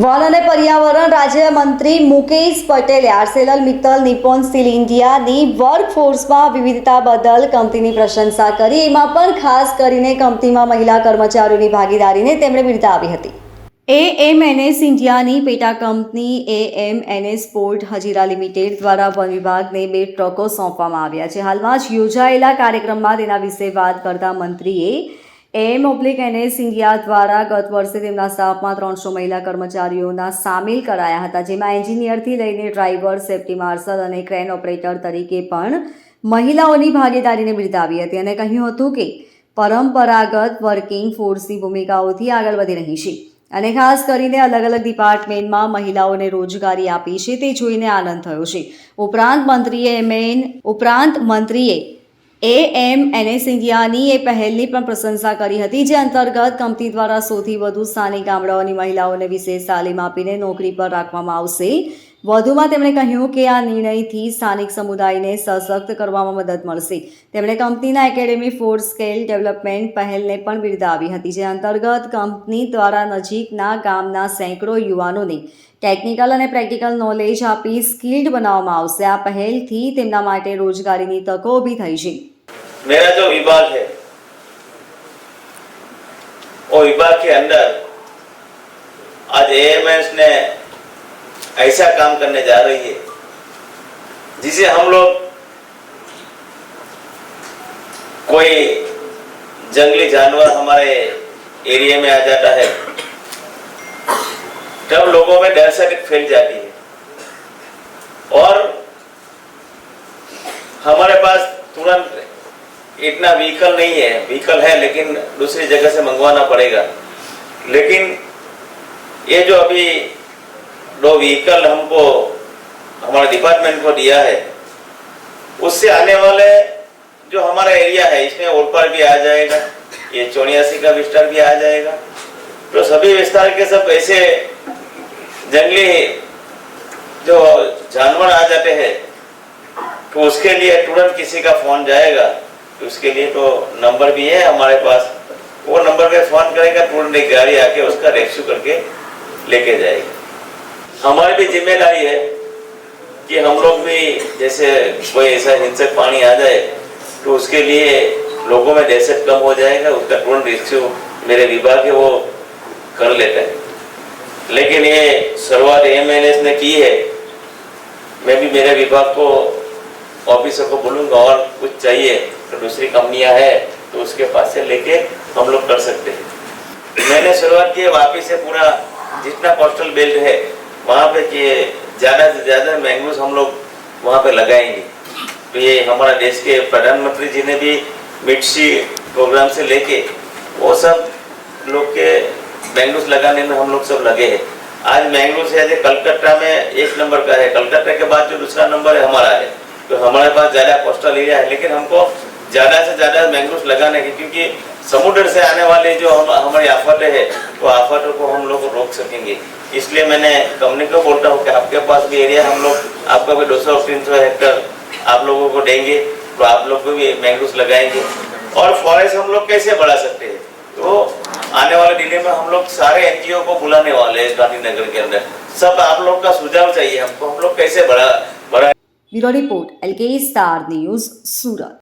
One અને પર્યાવરણ રાજ્યમંત્રી મુકેશ પટેલે આર્સેલર, મિત્તલ નિપોન સ્ટીલ ઇન્ડિયાની વર્કફોર્સમાં વિવિધતા બદલ કંપનીની પ્રશંસા કરી. એમાં પણ ખાસ કરીને કંપનીમાં મહિલા કર્મચારીઓની ભાગીદારીને તેમણે બિરદાવી હતી. એએમએનએસ ઇન્ડિયાની પેટા company AMNS port Hazira limited દ્વારા વન વિભાગને બે ટ્રકો સોંપવામાં આવ્યા છે. હાલમાં જ યોજાયેલા કાર્યક્રમમાં તેના વિશે વાત કરતા મંત્રીએ એમ ઓબ્લિક એને સિંગિયા દ્વારા ગત વર્ષે તેમના સ્ટાફમાં ત્રણસો મહિલા કર્મચારીઓના સામેલ કરાયા હતા, જેમાં એન્જિનિયરથી લઈને ડ્રાઈવર, સેફ્ટી માર્શલ અને ક્રેન ઓપરેટર તરીકે પણ મહિલાઓની ભાગીદારીને બિરદાવી હતી અને કહ્યું હતું કે પરંપરાગત વર્કિંગ ફોર્સની ભૂમિકાઓથી આગળ વધી રહી છે અને ખાસ કરીને અલગ અલગ ડિપાર્ટમેન્ટમાં મહિલાઓને રોજગારી આપી છે, તે જોઈને આનંદ થયો છે. ઉપરાંત મંત્રીએ મેન ઉપરાંત મંત્રીએ એ એમ એનએસ ઇન્ડિયાની એ પહેલની પણ પ્રશંસા કરી હતી, જે અંતર્ગત કંપની દ્વારા સૌથી વધુ સ્થાનિક ગામડાઓની મહિલાઓને વિશેષ તાલીમ આપીને નોકરી પર રાખવામાં આવશે. વધુમાં તેમણે કહ્યું કે આ નિર્ણયથી સ્થાનિક સમુદાયને સશક્ત કરવામાં મદદ મળશે તેમણે કંપનીના એકેડેમી ફોર સ્કેલ ડેવલપમેન્ટ પહેલને પણ બિરદાવી હતી જે અંતર્ગત કંપની દ્વારા નજીકના ગામના સેંકડો યુવાનોને ટેકનિકલ અને પ્રેક્ટિકલ નોલેજ આપી સ્કિલ્ડ બનાવવામાં આવશે આ પહેલથી તેમના માટે રોજગારીની તકો ઊભી થઈ છે मेरा जो विभाग है वो विभाग के अंदर आज एएमएस ने ऐसा काम करने जा रही है, जिसे हम लोग कोई जंगली जानवर हमारे एरिया में आ जाता है, तब लोगों में डर से फैल जाती है। और हमारे पास तुरंत इतना व्हीकल नहीं है व्हीकल है, लेकिन दूसरी जगह से मंगवाना पड़ेगा। लेकिन ये जो अभी दो व्हीकल हमको, हमारे डिपार्टमेंट को दिया है, उससे आने वाले जो हमारा एरिया है, इसमें ओलपार भी आ जाएगा, ये चौड़ियासी का विस्तार भी आ जाएगा। तो सभी विस्तार के सब ऐसे जंगली जो जानवर आ जाते हैं तो उसके लिए तुरंत किसी का फ़ोन जाएगा तो उसके लिए तो नंबर भी है हमारे पास। वो नंबर पे फ़ोन करेगा, तुरंत एक गाड़ी आके उसका रेस्क्यू करके लेके जाएगी। हमारी भी ज़िम्मेदारी है कि हम लोग भी जैसे कोई ऐसा हिंसक पानी आ जाए तो उसके लिए लोगों में दहशत कम हो जाएगा, उसका तुरंत रेस्क्यू मेरे विभाग है, वो कर लेते हैं। लेकिन ये शुरुआत एम ने की है, मैं भी मेरे विभाग को ऑफिसर को बोलूँगा, और कुछ चाहिए तो दूसरी कंपनियाँ है तो उसके पास से लेके हम लोग कर सकते हैं। मैंने शुरुआत की है, वापिस से पूरा जितना पोस्टल बेल्ट है वहाँ पे कि ज़्यादा से ज़्यादा मैंगोज हम लोग वहाँ पे लगाएँगे। तो ये हमारा देश के प्रधानमंत्री जी ने भी मिट्सी प्रोग्राम से लेके वो सब लोग के मैंगोज लगाने में हम लोग सब लगे हैं। आज मैंगलोर से आज कलकत्ता में एक नंबर का है। कलकत्ता के बाद जो दूसरा नंबर है हमारा है। तो हमारे पास ज़्यादा कोस्टल एरिया है, लेकिन हमको ज़्यादा से ज़्यादा मैंगोज लगाने की क्योंकि समुद्र से आने वाले जो हम हमारी आफतें हैं तो आफतों को हम लोग रोक सकेंगे। इसलिए मैंने कंपनी को बोलता हूँ कि आपके पास भी एरिया हम लोग, आपका भी दो सौ तीन सौ हेक्टर आप लोगों को देंगे तो आप लोग को भी मैंग्रोव लगाएँगे। और फॉरेस्ट हम लोग कैसे बढ़ा सकते हैं? तो आने वाले दिन में हम लोग सारे एनजीओ को बुलाने वाले हैं गांधीनगर के अंदर। सब आप लोग का सुझाव चाहिए हमको, हम लोग कैसे बढ़ा बढ़ा bureau report L K star news Surat.